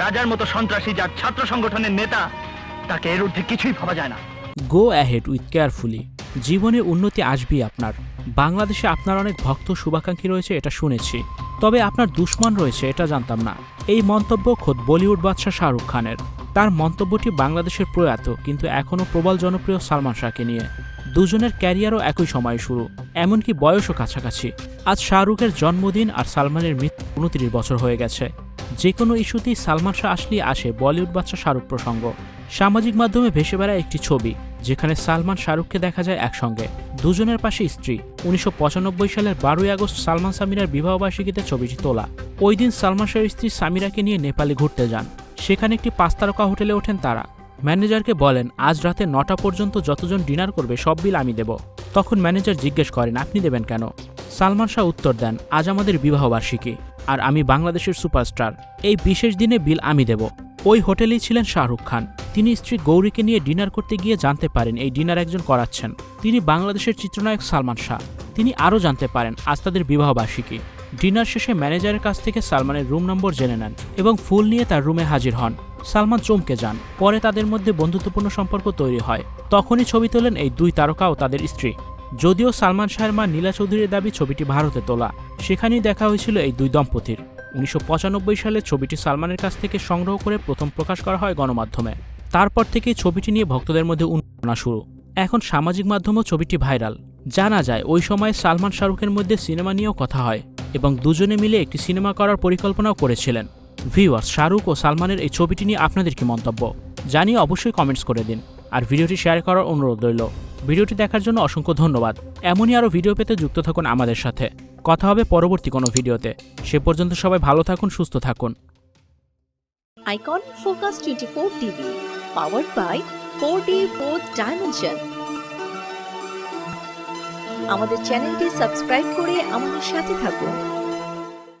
রাজার মতো সন্ত্রাসী যার ছাত্র সংগঠনের নেতা, তাকে এর ঊর্ধ্বে কিছুই ভাবা যায় না। গো অ্যাহেড উইথ কেয়ারফুলি জীবনে উন্নতি আসবেই আপনার। বাংলাদেশে আপনার অনেক ভক্ত শুভাকাঙ্ক্ষী রয়েছে, এটা শুনেছি। তবে আপনার দুশ্মন রয়েছে, এটা জানতাম না। এই মন্তব্য খোদ বলিউড বাদশাহ শাহরুখ খানের। তার মন্তব্যটি বাংলাদেশের প্রয়াত, কিন্তু এখনও প্রবল জনপ্রিয় সালমান শাহকে নিয়ে। দুজনের ক্যারিয়ারও একই সময়ে শুরু। এমনকি বয়সও কাছাকাছি। আজ শাহরুখের জন্মদিন আর সালমানের মৃত্যু উনত্রিশ বছর হয়ে গেছে। যে কোনো ইস্যুতেই সালমান শাহ আসলেই আসে বলিউড বাচ্চা শাহরুখ প্রসঙ্গ। সামাজিক মাধ্যমে ভেসে বেড়ায় একটি ছবি, যেখানে সালমান শাহরুখকে দেখা যায় একসঙ্গে। দুজনের পাশে স্ত্রী। উনিশশো পঁচানব্বই সালের বারোই আগস্ট সালমান সামিরার বিবাহবার্ষিকীতে ছবিটি তোলা। ওই দিন সালমান শাহের স্ত্রী সামিরাকে নিয়ে নেপালে ঘুরতে যান। সেখানে একটি পাঁচতারকা হোটেলে ওঠেন তারা। ম্যানেজারকে বলেন, আজ রাতে নটা পর্যন্ত যতজন ডিনার করবে সব বিল আমি দেব। তখন ম্যানেজার জিজ্ঞেস করেন, আপনি দেবেন কেন? সালমান শাহ উত্তর দেন, আজ আমাদের বিবাহবার্ষিকী আর আমি বাংলাদেশের সুপারস্টার। এই বিশেষ দিনে বিল আমি দেব। ওই হোটেলেই ছিলেন শাহরুখ খান। তিনি স্ত্রী গৌরীকে নিয়ে ডিনার করতে গিয়ে জানতে পারেন এই ডিনার একজন করাচ্ছেন। তিনি বাংলাদেশের চিত্রনায়ক সালমান শাহ। তিনি আরও জানতে পারেন, আজ তাদের বিবাহবার্ষিকী। ডিনার শেষে ম্যানেজারের কাছ থেকে সালমানের রুম নম্বর জেনে নেন এবং ফুল নিয়ে তার রুমে হাজির হন। সালমান চমকে যান। পরে তাদের মধ্যে বন্ধুত্বপূর্ণ সম্পর্ক তৈরি হয়। তখনই ছবি তোলেন এই দুই তারকা ও তাদের স্ত্রী। যদিও সালমান শাহের মা নীলা চৌধুরীর দাবি ছবিটি ভারতে তোলা। সেখানেই দেখা হয়েছিল এই দুই দম্পতির। উনিশশো পঁচানব্বই সালে ছবিটি সালমানের কাছ থেকে সংগ্রহ করে প্রথম প্রকাশ করা হয় গণমাধ্যমে। তারপর থেকেই ছবিটি নিয়ে ভক্তদের মধ্যে উন্মাদনা শুরু। এখন সামাজিক মাধ্যমেও ছবিটি ভাইরাল। জানা যায়, ওই সময় সালমান শাহরুখের মধ্যে সিনেমা নিয়েও কথা হয় এবং দুজনে মিলে একটি সিনেমা করার পরিকল্পনাও করেছিলেন। ভিউয়ার্স, শাহরুখ ও সালমানের এই ছবিটি নিয়ে আপনাদের কি মন্তব্য? জানিয়ে অবশ্যই কমেন্টস করে দিন। আর ভিডিওটি শেয়ার করার অনুরোধ রইল। ভিডিওটি দেখার জন্য অসংখ্য ধন্যবাদ। এমনই আরও ভিডিও পেতে যুক্ত থাকুন আমাদের সাথে। কথা হবে পরবর্তী কোনো ভিডিওতে। সে পর্যন্ত সবাই ভালো থাকুন সুস্থ থাকুন। Icon Focus 24 TV, powered by 4D 4th Dimension. আমাদের চ্যানেলটি সাবস্ক্রাইব করে আমাদের সাথে থাকুন।